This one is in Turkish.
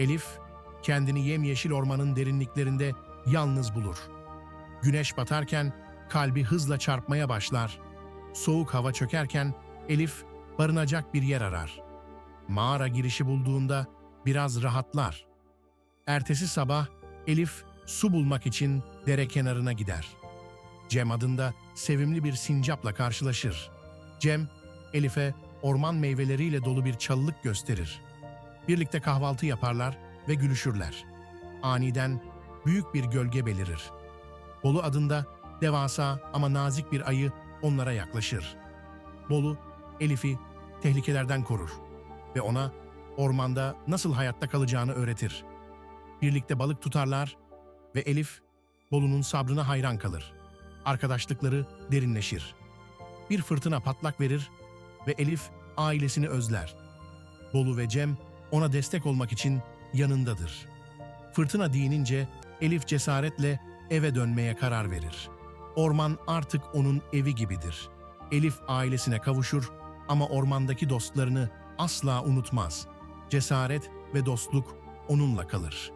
Elif, kendini yemyeşil ormanın derinliklerinde yalnız bulur. Güneş batarken kalbi hızla çarpmaya başlar. Soğuk hava çökerken Elif barınacak bir yer arar. Mağara girişi bulduğunda biraz rahatlar. Ertesi sabah Elif su bulmak için dere kenarına gider. Cem adında sevimli bir sincapla karşılaşır. Cem, Elif'e orman meyveleriyle dolu bir çalılık gösterir. Birlikte kahvaltı yaparlar ve gülüşürler. Aniden büyük bir gölge belirir. Bolu adında devasa ama nazik bir ayı onlara yaklaşır. Bolu, Elif'i tehlikelerden korur ve ona ormanda nasıl hayatta kalacağını öğretir. Birlikte balık tutarlar ve Elif, Bolu'nun sabrına hayran kalır. Arkadaşlıkları derinleşir. Bir fırtına patlak verir ve Elif ailesini özler. Bolu ve Cem ona destek olmak için yanındadır. Fırtına dinince Elif cesaretle eve dönmeye karar verir. Orman artık onun evi gibidir. Elif ailesine kavuşur ama ormandaki dostlarını asla unutmaz. Cesaret ve dostluk onunla kalır.